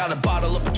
got a bottle of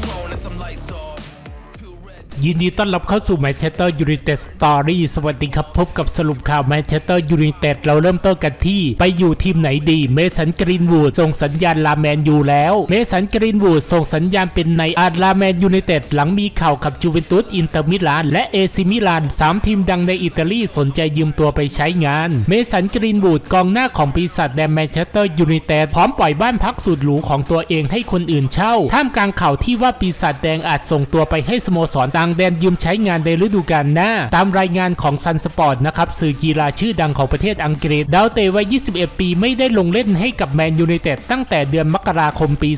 ยินดีต้อนรับเข้าสู่แมนเชสเตอร์ยูไนเต็ดสตอรี่สวัสดีครับ พบกับสรุปข่าวแมนเชสเตอร์ยูไนเต็ดเราเริ่มต้นกันที่ ไปอยู่ทีมไหนดี เมสันกรีนวูดส่งสัญญาณลาแมนยูแล้ว เมสันกรีนวูดส่งสัญญาณเป็นในอาร์ลาแมนยูไนเต็ดหลังมีข่าวกับจูเวนตุสอินเตอร์มิลานและเอซิมิลานสามทีมดังในอิตาลีสนใจยืมตัวไปใช้งาน เมสันกรีนวูดกองหน้าของปีศาจแดงแมนเชสเตอร์ยูไนเต็ดพร้อมปล่อยบ้านพักสุดหรูของตัวเองให้คนอื่นเช่า ท่ามกลางข่าวที่ว่าปีศาจแดงอาจส่งตัวไปให้สโมสรต่างแดนยืมใช้งานในฤดูกาลหน้า ตามรายงานของซันสปอร์ตนะครับสื่อกีฬาชื่อดังของประเทศอังกฤษ ดาวเตะวัย 21 ปีไม่ได้ลงเล่นให้กับแมนยูไนเต็ดตั้งแต่เดือนมกราคมปี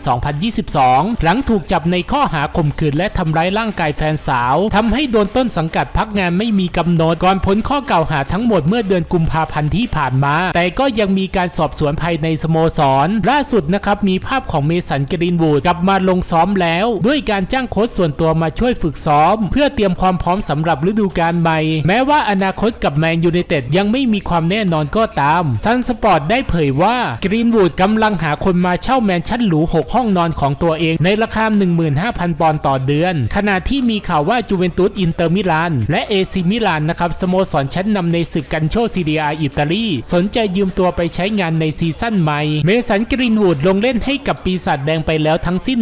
2022 หลังถูกจับในข้อหาข่มขืนและทำร้ายร่างกายแฟนสาว ทำให้โดนต้นสังกัดพักงานไม่มีกำหนดก่อนพ้นข้อกล่าวหาทั้งหมดเมื่อเดือนกุมภาพันธ์ที่ผ่านมา แต่ก็ยังมีการสอบสวนภายในสโมสร ล่าสุดนะครับมีภาพของเมสันกรีนวูดกลับมาลงซ้อมแล้ว ด้วยการจ้างโค้ชส่วนตัวมาช่วยฝึกซ้อมเพื่อเตรียมความพร้อมสำหรับฤดูกาลใหม่ แม้ว่าอนาคตกับแมนยูไนเต็ดยังไม่มีความแน่นอนก็ตามซันสปอร์ตได้เผยว่ากรีนวูดกำลังหาคนมาเช่าแมนชั่นหรู 6 ห้องนอนของตัวเองในราคา 15,000 ปอนด์ต่อเดือน ขณะที่มีข่าวว่าจูเวนตุสอินเตอร์มิลานและเอซิมิลานนะครับสโมสรชั้นนำในศึกกันโชซีเรียอิตาลีสนใจยืมตัวไปใช้งานในซีซั่นใหม่ เมสันกรีนวูดลงเล่นให้กับปีศาจแดงไปแล้วทั้งสิ้น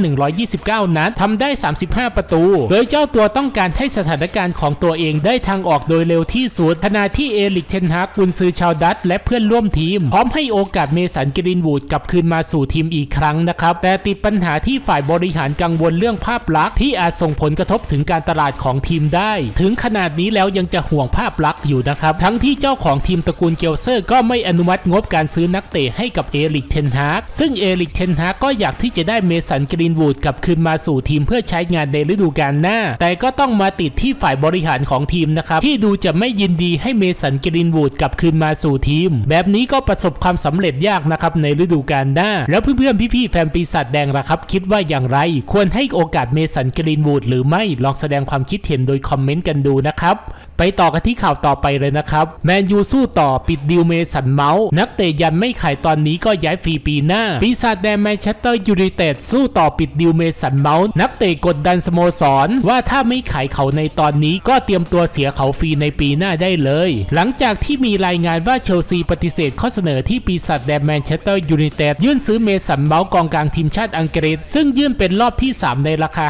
129 นัดทำได้ 35 ประตู โดยเจ้าตัวต้องการให้สถานการณ์ของตัวเองได้ทางออกโดยเร็วที่สุดขณะที่เอลิกเทนฮากกุนซือชาวดัตและเพื่อนร่วมทีม พร้อมให้โอกาสเมสันกรีนวูดกลับคืนมาสู่ทีมอีกครั้งนะครับ แต่ติดปัญหาที่ฝ่ายบริหารกังวลเรื่องภาพลักษณ์ที่อาจส่งผลกระทบถึงการตลาดของทีมได้ ถึงขนาดนี้แล้วยังจะห่วงภาพลักษณ์อยู่นะครับ ทั้งที่เจ้าของทีมตระกูลเกลเซอร์ ก็ไม่อนุมัติงบการซื้อนักเตะให้กับเอลิกเทนฮากซึ่งเอลิกเทนฮากก็อยากที่จะได้เมสันกรีนวูดกลับคืนมาสู่ทีมเพื่อใช้งานในฤดูกาลหน้า แต่ก็ต้อง้องมาติดที่ฝ่ายบริหารของทีมนะครับ ที่ดูจะไม่ยินดีให้เมสันกรีนวูดกลับคืนมาสู่ทีม แบบนี้ก็ประสบความสำเร็จยากนะครับในฤดูกาลหน้า แล้วเพื่อนๆพี่ๆแฟนปีศาจแดงละครับ คิดว่าอย่างไร ควรให้โอกาสเมสันกรีนวูดหรือไม่ลองแสดงความคิดเห็นโดยคอมเมนต์กันดูนะครับ ไปต่อกันที่ข่าวต่อไปเลยนะครับ แมนยูสู้ต่อปิดดิวเมสันเมาส์นักเตะยันไม่ขายตอนนี้ก็ย้ายฟรีปีหน้า ปีศาจแดงแมนเชสเตอร์ยูไนเต็ดสู้ต่อปิดดิวเมสันเมาส์นักเตะกดดันสโมสร ว่าถ้าไม่ขายเขาในตอนนี้ก็เตรียมตัวเสียเขาฟรีในปีหน้าได้เลย หลังจากที่มีรายงานว่าเชลซีปฏิเสธข้อเสนอที่ปีศาจแดงแมนเชสเตอร์ยูไนเต็ดยื่นซื้อเมสันเมาส์กองกลางทีมชาติอังกฤษ ซึ่งยื่นเป็นรอบที่ 3 ในราคา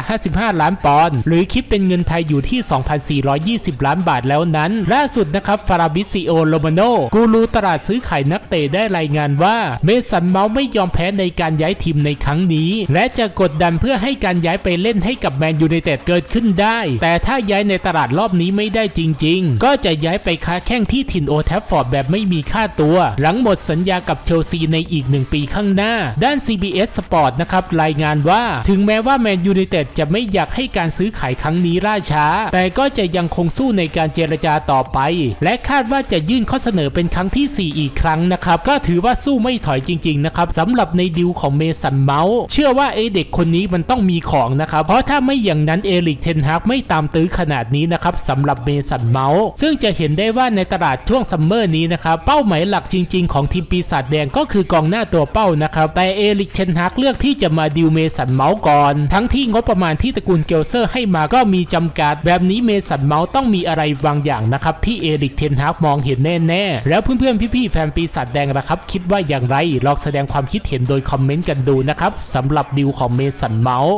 55 ล้านปอนด์หรือคิดเป็นเงินไทยอยู่ที่ 2,420 ล้านบาทแล้วนั้นล่าสุดนะครับฟาราบิซิโอโลมาโนกูรูตลาดซื้อขายนักเตะได้รายงานว่าเมสันเมาส์ไม่ยอมแพ้ในการย้ายทีมในครั้งนี้ และจะกดดันเพื่อให้การย้ายไปเล่นให้กับแมนยูไนเต็ดเกิดขึ้นได้ แต่ถ้าย้ายในตลาดรอบนี้ไม่ได้จริง ๆ ก็จะย้ายไปค้าแข่งที่ถิ่นโอแทฟฟอร์ดแบบไม่มีค่าตัว หลังหมดสัญญากับเชลซีในอีกหนึ่งปีข้างหน้า ด้าน CBS Sport นะครับรายงานว่า ถึงแม้ว่าแมนยูไนเต็ดจะไม่อยากให้การซื้อขายครั้งนี้ล่าช้า แต่ก็จะยังคงสู้ในการเจรจาต่อไป และคาดว่าจะยื่นข้อเสนอเป็นครั้งที่ 4 อีกครั้งนะครับ ก็ถือว่าสู้ไม่ถอยจริงๆนะครับสำหรับในดิวของเมสันเมาส์เชื่อว่าไอเด็กคนนี้มันต้องมีของนะครับเพราะถ้าไม่อย่างนั้นเอลิกเทนฮากไม่ตามตื้อขนาดนี้นะครับสำหรับเมสันเมาส์ซึ่งจะเห็นได้ว่าในตลาดช่วงซัมเมอร์นี้นะครับเป้าหมายหลักจริง ๆ ของทีมปีศาจแดงก็คือกองหน้าตัวเป้านะครับแต่เอลิกเทนฮากเลือกที่จะมาดิวเมสันเมาส์ก่อน ทั้งที่งบประมาณที่ตระกูลเกลเซอร์ให้มาก็มีจำกัด แบบนี้เมสันเมาส์ต้องมีอะไรบางอย่างนะครับที่เอริกเทนฮากมองเห็นแน่ๆ แล้วเพื่อนๆ พี่ๆ แฟนปีศาจแดงนะครับ คิดว่าอย่างไร ลองแสดงความคิดเห็นโดยคอมเมนต์กันดูนะครับสำหรับดิวของเมสันเมาส์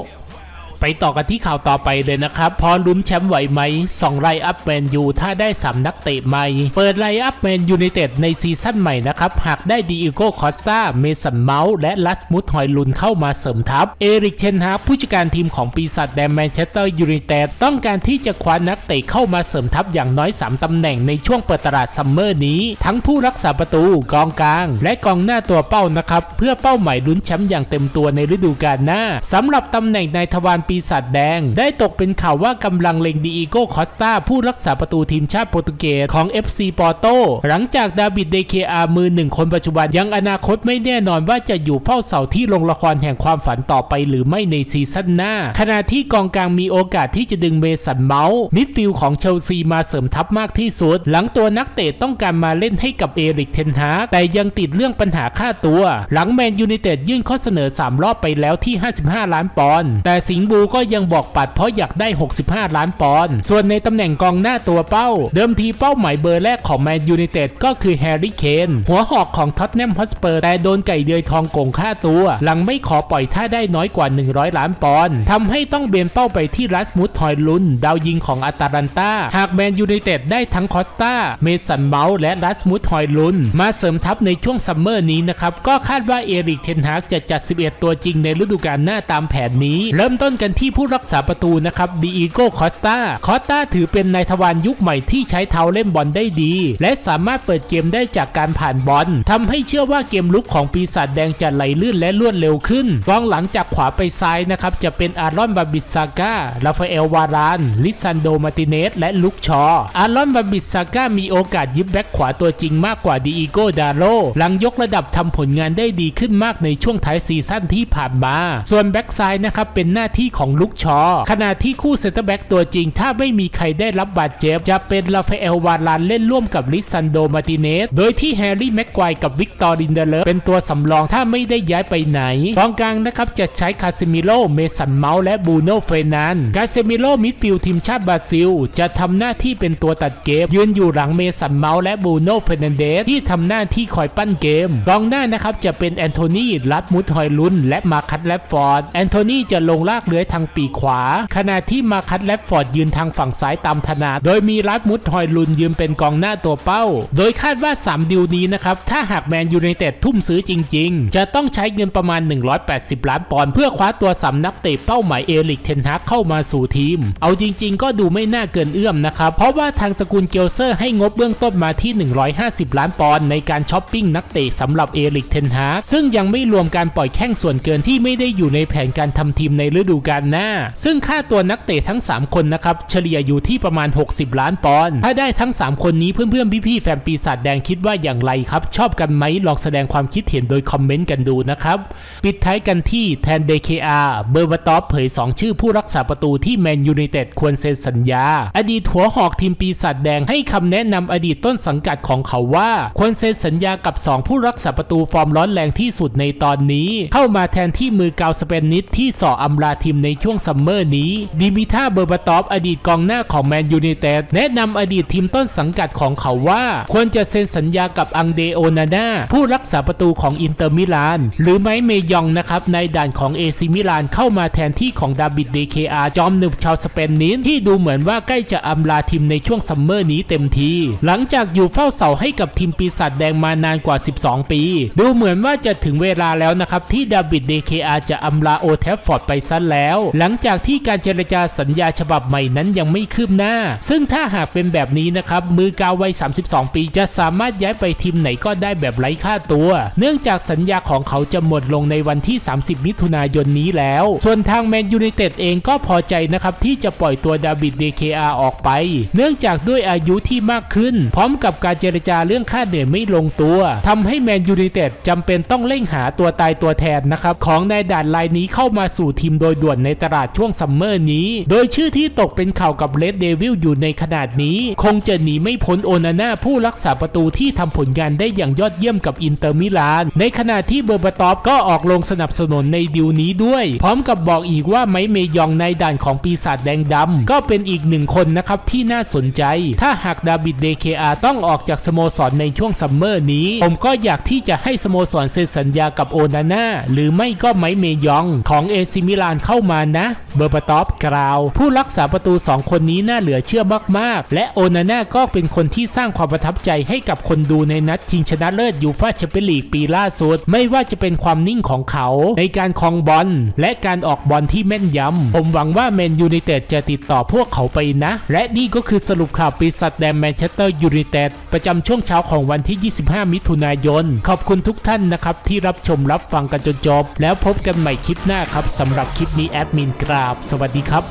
ไปต่อกันที่ข่าวต่อไปเลยนะครับ พอลุ้นแชมป์ไหวไหมสองไลน์อัพแมนยูถ้าได้สามนักเตะใหม่ เปิดไลน์อัพแมนยูไนเต็ดในซีซั่นใหม่นะครับ หากได้ดีโก้คอสตาเมสันเมาส์และลัสมุดฮอยลุนเข้ามาเสริมทัพ เอริกเทนฮาผู้จัดการทีมของปีศาจแดงแมนเชสเตอร์ยูไนเต็ดต้องการที่จะคว้านักเตะเข้ามาเสริมทัพอย่างน้อย 3 ตำแหน่งในช่วงเปิดตลาดซัมเมอร์นี้ ทั้งผู้รักษาประตูกองกลาง และกองหน้าตัวเป้านะครับเพื่อเป้าหมายลุ้นแชมป์อย่างเต็มตัวในฤดูกาลหน้าสำหรับตำแหน่งนายทวารปีศาจแดง ได้ตกเป็นข่าวว่ากำลังเล็งดีอีโก้คอสตาผู้รักษาประตูทีมชาติโปรตุเกสของ FC ปอร์โตหลังจากดาวิดเดเคอามือหนึ่งคนปัจจุบันยังอนาคตไม่แน่นอนว่าจะอยู่เฝ้าเสาที่โรงละครแห่งความฝันต่อไปหรือไม่ในซีซั่นหน้า ขณะที่กองกลางมีโอกาสที่จะดึงเมสันเมาส์มิดฟิลของเชลซีมาเสริมทัพมากที่สุด หลังตัวนักเตะต้องการมาเล่นให้กับเอริกเทนฮากแต่ยังติดเรื่องปัญหาค่าตัว หลังแมนยูไนเต็ดยื่นข้อเสนอ 3 รอบไปแล้วที่ 55 ล้านปอนด์แต่สิงห์บูก็ยังบอกปัดเพราะอยากได้ 65 ล้านปอนด์ ส่วนในตำแหน่งกองหน้าตัวเป้า เดิมทีเป้าหมายเบอร์แรกของแมนยูไนเต็ดก็คือแฮร์รี่เคนหัวหอกของท็อตแนมฮอสเปอร์แต่โดนไก่เดือยทองโกงค่าตัว หลังไม่ขอปล่อยถ้าได้น้อยกว่า 100 ล้านปอนด์ทำให้ต้องเบนเป้าไปที่รัสมุสทอยลุน ดาวยิงของอัตาลันตาหากแมนยูไนเต็ดได้ทั้งคอสตาเมสันเมาส์และรัสมุสทอยลุน มาเสริมทัพในช่วงซัมเมอร์นี้นะครับก็คาดว่าเอริกเทนฮากจะจัด 11 ตัวจริงในฤดูกาลหน้าตามแผนนี้ เริ่มต้นกันที่ผู้รักษาประตูนะครับดีอีโก้คอสตาคอสตาถือเป็นนายทวารยุคใหม่ที่ใช้เท้าเล่นบอลได้ดี และสามารถเปิดเกมได้จากการผ่านบอลทำให้เชื่อว่าเกมลุกของปีศาจแดงจะไหลลื่นและรวดเร็วขึ้นกองหลังจากขวาไปซ้ายนะครับจะเป็นอารอนบาบิสซาก้าราฟาเอลวาราน ลิซันโดมาติเนส และลุกชอ อารอนบาบิสซาก้ามีโอกาสยึดแบ็คขวาตัวจริงมากกว่าดีอีโก้ดาโลหลังยกระดับทำผลงานได้ดีขึ้นมากในช่วงท้ายซีซั่นที่ผ่านมา ส่วนแบ็คซ้ายนะครับเป็นหน้าที่ของลุกชอ ขณะที่คู่เซนเตอร์แบ็กตัวจริง ถ้าไม่มีใครได้รับบาดเจ็บ จะเป็นราฟาเอลวารานเล่นร่วมกับลิซันโดมาติเนส โดยที่แฮร์รี่แม็กควายกับวิกตอร์ดินเดเลเป็นตัวสำรองถ้าไม่ได้ย้ายไปไหนกองกลางนะครับจะใช้คาซิมิโลเมสันเมาส์และบูโนเฟนันคาซิมิโลมิดฟิลด์ทีมชาติบราซิล จะทำหน้าที่เป็นตัวตัดเกม ยืนอยู่หลังเมสันเมาส์และบูโนเฟนันเดสที่ทำหน้าที่คอยปั้นเกมกองหน้านะครับจะเป็นแอนโทนีรัดมุดฮอยลุนและมาคัตแลฟฟอร์ดแอนโทนีจะลงลากเลื้อยทางปีกขวา ขณะที่มาคัตแลฟฟอร์ดยืนทางฝั่งซ้ายตามถนัดโดยมีรัดมุดฮอยลุนยืนเป็นกองหน้าตัวเป้า โดยคาดว่า 3 ดิวนี้นะครับถ้าหากแมนยูไนเต็ดทุ่มซื้อจริง ๆ จะต้องใช้เงินประมาณ 180 ล้านปอนด์เพื่อคว้าตัวสำนักเตะเป้าหมายเอลิกเทนฮากเข้ามาสู่ทีม เอาจริง ๆ ก็ดูไม่น่าเกินเอื้อมนะครับ เพราะว่าทางตระกูลเกลเซอร์ให้งบเบื้องต้นมาที่ 150 ล้านปอนด์ในการช้อปปิ้งนักเตะสำหรับเอลิกเทนฮากซึ่งยังไม่รวมการปล่อยแข้งส่วนเกินที่ไม่ได้อยู่ในแผนการทำทีมในฤดูกาลหน้า ซึ่งค่าตัวนักเตะทั้ง 3 คนนะครับ เฉลี่ยอยู่ที่ประมาณ 60 ล้านปอนด์ถ้าได้ทั้ง 3 คนนี้เพื่อนๆพี่ๆแฟนปีศาจแดงคิดว่าอย่างไรครับ ชอบกันไหมลองแสดงความคิดเห็นโดยคอมเมนต์กันดูนะครับ ปิดท้ายกันที่แทน DKR เบอร์บาตอฟเผย 2 ชื่อผู้รักษาประตูที่แมนยูไนเต็ดควรเซ็นสัญญา อดีตหัวหอกทีมปีศาจแดงให้คำแนะนำอดีตต้นสังกัดของเขาว่า ควรเซ็นสัญญากับ 2 ผู้รักษาประตูฟอร์มร้อนแรงที่สุดในตอนนี้ เข้ามาแทนที่มือกาวสเปนนิดที่ส่ออำลาทีมในช่วงซัมเมอร์นี้ ดิมิท่าเบอร์บาตอฟอดีตกองหน้าของแมนยูไนเต็ดแนะนำอดีตทีมต้นสังกัดของเขาว่า ควรจะเซ็นสัญญากับอังเดโอนาน่าผู้รักษาประตูของอินเตอร์มิลาน หรือไมเมยองนะครับในด่านของเอซิมิลานเข้ามาแทนที่ของดาบิดเดเคอาจอมหนึบชาวสเปนนี้ที่ดูเหมือนว่าใกล้จะอำลาทีมในช่วงซัมเมอร์นี้เต็มทีหลังจากอยู่เฝ้าเสาให้กับทีมปีศาจแดงมานานกว่า 12 ปี ดูเหมือนว่าจะถึงเวลาแล้วนะครับที่ดาบิดเดเคอาจะอำลาโอแทฟฟอร์ดไปซะแล้วหลังจากที่การเจรจาสัญญาฉบับใหม่นั้นยังไม่คืบหน้า ซึ่งถ้าหากเป็นแบบนี้นะครับ มือกาววัย 32 ปีจะสามารถย้ายไปทีมไหนก็ได้แบบไร้ค่าตัว เนื่องจากสัญญาของเขาจะหมดลงในวันที่ 30 มิถุนายนนี้แล้ว ส่วนทางแมนยูไนเต็ดเองก็พอใจนะครับที่จะปล่อยตัวดาบิดเดเคอาออกไป เนื่องจากด้วยอายุที่มากขึ้น พร้อมกับการเจรจาเรื่องค่าเหนื่อยไม่ลงตัวทำให้แมนยูไนเต็ดจำเป็นต้องเร่งหาตัวตายตัวแทนนะครับของนายด่านรายนี้เข้ามาสู่ทีมโดยด่วนในตลาดช่วงซัมเมอร์นี้ โดยชื่อที่ตกเป็นข่าวกับเลดเดวิลอยู่ในขนาดนี้ คงจะหนีไม่พ้นโอนาน่าผู้รักษาประตูที่ทำผลงานได้อย่างยอดเยี่ยมกับอินเตอร์มิลาน ในขณะที่เบอร์บาตอฟก็ออกลงสนับสนุนในดิวนี้ด้วย พร้อมกับบอกอีกว่าไมเมยองในด่านของปีศาจแดงดำก็เป็นอีกหนึ่งคนนะครับที่น่าสนใจ ถ้าหากดาบิดเดเคอาต้องออกจากสโมสรในช่วงซัมเมอร์นี้ ผมก็อยากที่จะให้สโมสรเซ็นสัญญากับโอนาน่าหรือไม่ก็ไมเมยองของเอซิมิลานเข้ามานะเบอร์บาตอฟกล่าว ผู้รักษาประตู 2 คนนี้น่าเหลือเชื่อมากๆ และโอนาน่าก็เป็นคนที่สร้างความประทับใจให้กับคนดูในนัดชิงชนะเลิศยูฟ่าแชมเปี้ยนลีกปีล่าสุด ไม่ว่าจะเป็นความนิ่งของเขาในการครองบอลและการออกบอลที่แม่นยำ ผมหวังว่าแมนยูไนเต็ดจะติดต่อพวกเขาไปนะ และนี่ก็คือสรุปข่าวปีศาจแดงแมนเชสเตอร์ยูไนเต็ดประจำช่วงเช้าของวันที่ 25 มิถุนายน ขอบคุณทุกท่านนะครับที่รับชมรับฟังกันจนจบ แล้วพบกันใหม่คลิปหน้าครับสำหรับคลิปนี้แอดมินกราบ สวัสดีครับ